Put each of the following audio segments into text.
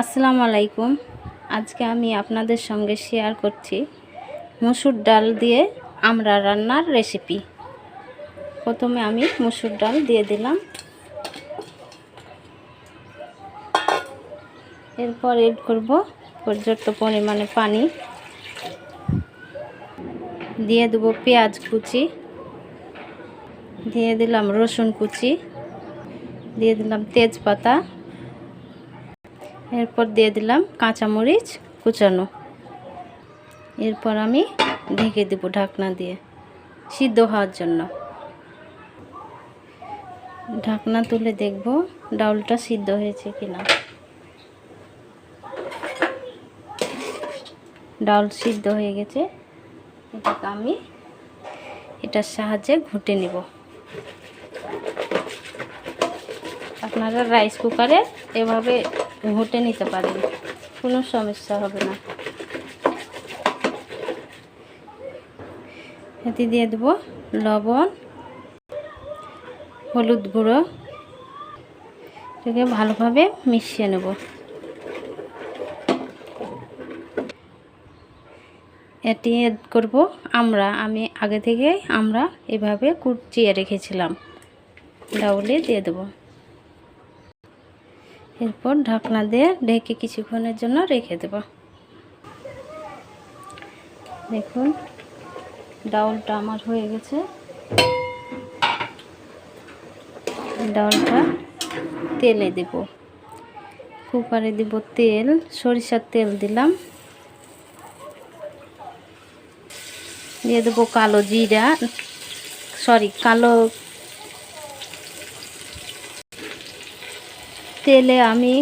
আসসালামু আলাইকুম। আজকে আমি আপনাদের সঙ্গে শেয়ার করছি মুসুর ডাল দিয়ে আমরা রান্নার রেসিপি প্রথমে আমি মুসুর ডাল দিয়ে দিলাম। এরপর এড করব পর্যাপ্ত পরিমাণে পানি। দিয়ে দেবো পেঁয়াজ কুচি। দিয়ে দিলাম রসুন কুচি। দিয়ে দিলাম তেজপাতা। এরপর দিয়ে দিলাম কাঁচামরিচ কুচানো। এরপর আমি ঢেকে দেবো ঢাকনা দিয়ে সিদ্ধ হওয়ার জন্য। ঢাকনা তুলে দেখব ডাউলটা সিদ্ধ হয়েছে কিনা। ডাউল সিদ্ধ হয়ে গেছে। এটাকে আমি এটার সাহায্যে ঘুটে নেব। আপনারা রাইস কুকারে এভাবে ঘুটে নিতে পারেন। কোনো সমস্যা হবে না। এতে দিয়ে দেবো লবণ, হলুদ গুঁড়ো। এটাকে ভালোভাবে মিশিয়ে নেব। এটি এড করব আমরা। আমি আগে থেকে আমরা এভাবে কুচিয়ে রেখেছিলাম। ডাউলে দিয়ে দেবো। এরপর ঢাকনা দিয়ে ঢেকে কিছুক্ষণের জন্য রেখে দেব। দেখুন, ডাউলটা আমার হয়ে গেছে। ডাউলটা তেলে দেব। কুকারে দিব তেল, সরিষার তেল দিলাম। দিয়ে দেবো কালো জিরা সরি কালো তেলে আমি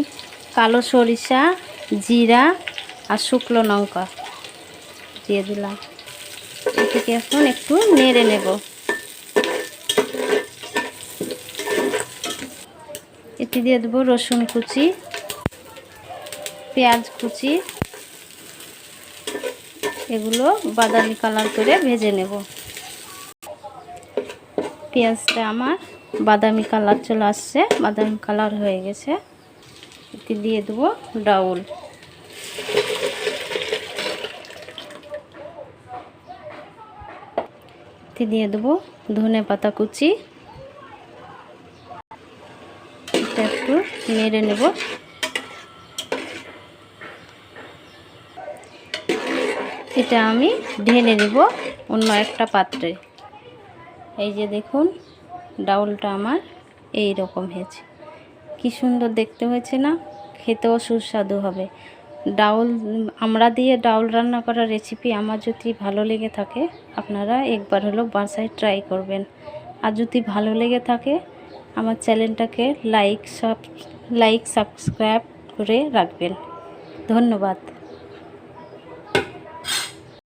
কালো সরিষা, জিরা আর শুকনো লঙ্কা দিয়ে দিলাম। এটাকে এখন একটু নেড়ে নেব। এটি দিয়ে দেবো রসুন কুচি, পেঁয়াজ কুচি। এগুলো বাদামি কালার করে ভেজে নেব। পেঁয়াজটা আমার বাদামি কালার চলে আসছে, বাদামি কালার হয়ে গেছে। এতে দিয়ে দেবো ডাউল। এতে দিয়ে দেবো ধনে পাতা কুচি। এটা একটু নেড়ে নেব। এটা আমি ঢেলে নেব অন্য একটা পাত্রে। এই যে দেখুন, ডাউলটা আমার এই রকম হয়েছে। কি সুন্দর দেখতে হয়েছে না? খেতেও সুস্বাদু হবে। ডাউল, আমরা দিয়ে ডাউল রান্না করার রেসিপি আমার যদি ভালো লেগে থাকে, আপনারা একবার হলো বাসায় ট্রাই করবেন। আর যদি ভালো লেগে থাকে, আমার চ্যানেলটাকে লাইক সাব লাইক সাবস্ক্রাইব করে রাখবেন। ধন্যবাদ।